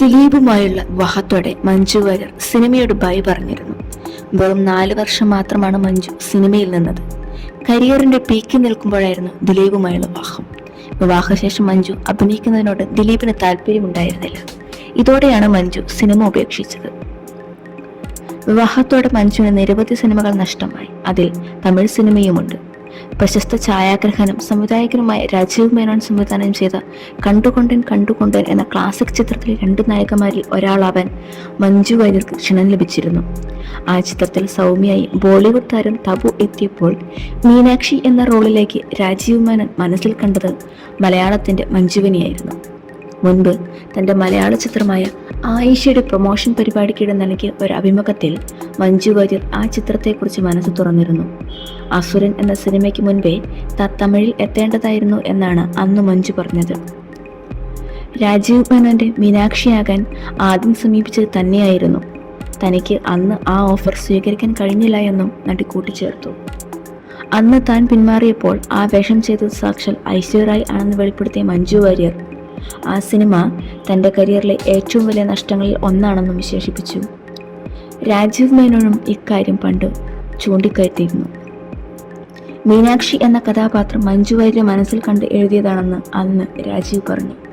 ദിലീപുമായുള്ള വിവാഹത്തോടെ മഞ്ജു വാര്യർ സിനിമയോട് ബൈ പറഞ്ഞിരുന്നു. വെറും നാല് വർഷം മാത്രമാണ് മഞ്ജു സിനിമയിൽ നിന്നത്. കരിയറിന്റെ പീക്കിൽ നിൽക്കുമ്പോഴായിരുന്നു ദിലീപുമായുള്ള വിവാഹം. വിവാഹശേഷം മഞ്ജു അഭിനയിക്കുന്നതിനോട് ദിലീപിന് താല്പര്യമുണ്ടായിരുന്നില്ല. ഇതോടെയാണ് മഞ്ജു സിനിമ ഉപേക്ഷിച്ചത്. വിവാഹത്തോടെ മഞ്ജുവിന് നിരവധി സിനിമകൾ നഷ്ടമായി. അതിൽ തമിഴ് സിനിമയുമുണ്ട്. പ്രശസ്ത ഛായാഗ്രഹനും സംവിധായകനുമായ രാജീവ് മേനോൻ സംവിധാനം ചെയ്ത കണ്ടുകൊണ്ടൻ കണ്ടുകൊണ്ടൻ എന്ന ക്ലാസിക് ചിത്രത്തിലെ രണ്ട് നായകന്മാരിൽ ഒരാളാവാൻ മഞ്ജു വാര്യർക്ക് ക്ഷണം ലഭിച്ചിരുന്നു. ആ ചിത്രത്തിൽ സൗമ്യയായി ബോളിവുഡ് താരം തബു എത്തിയപ്പോൾ മീനാക്ഷി എന്ന റോളിലേക്ക് രാജീവ് മേനോൻ മനസ്സിൽ കണ്ടത് മലയാളത്തിന്റെ മഞ്ജുവിനെയായിരുന്നു. മുൻപ് തന്റെ മലയാള ചിത്രമായ ആയിഷയുടെ പ്രൊമോഷൻ പരിപാടിക്കിടെ നൽകിയ ഒരു അഭിമുഖത്തിൽ മഞ്ജു വാര്യർ ആ ചിത്രത്തെക്കുറിച്ച് മനസ്സ് തുറന്നിരുന്നു. അസുരൻ എന്ന സിനിമയ്ക്ക് മുൻപേ ത തമിഴിൽ എത്തേണ്ടതായിരുന്നു എന്നാണ് അന്ന് മഞ്ജു പറഞ്ഞത്. രാജീവ് മേനോന്റെ മീനാക്ഷിയാകാൻ ആദ്യം സമീപിച്ചത് തന്നെയായിരുന്നു. തനിക്ക് അന്ന് ആ ഓഫർ സ്വീകരിക്കാൻ കഴിഞ്ഞില്ല എന്നും നടി കൂട്ടിച്ചേർത്തു. അന്ന് താൻ പിന്മാറിയപ്പോൾ ആ വേഷം ചെയ്തത് സാക്ഷാൽ ഐശ്വര്യായി ആണെന്ന് വെളിപ്പെടുത്തിയ മഞ്ജു വാര്യർ. ആ സിനിമ തന്റെ കരിയറിലെ ഏറ്റവും വലിയ നഷ്ടങ്ങളിൽ ഒന്നാണെന്നും വിശേഷിപ്പിച്ചു. രാജീവ് മേനോനും ഇക്കാര്യം പണ്ട് ചൂണ്ടിക്കയറ്റിയിരുന്നു മീനാക്ഷി എന്ന കഥാപാത്രം മഞ്ജു വാര്യരെ മനസ്സിൽ കണ്ട് എഴുതിയതാണെന്ന് അന്ന് രാജീവ് പറഞ്ഞു.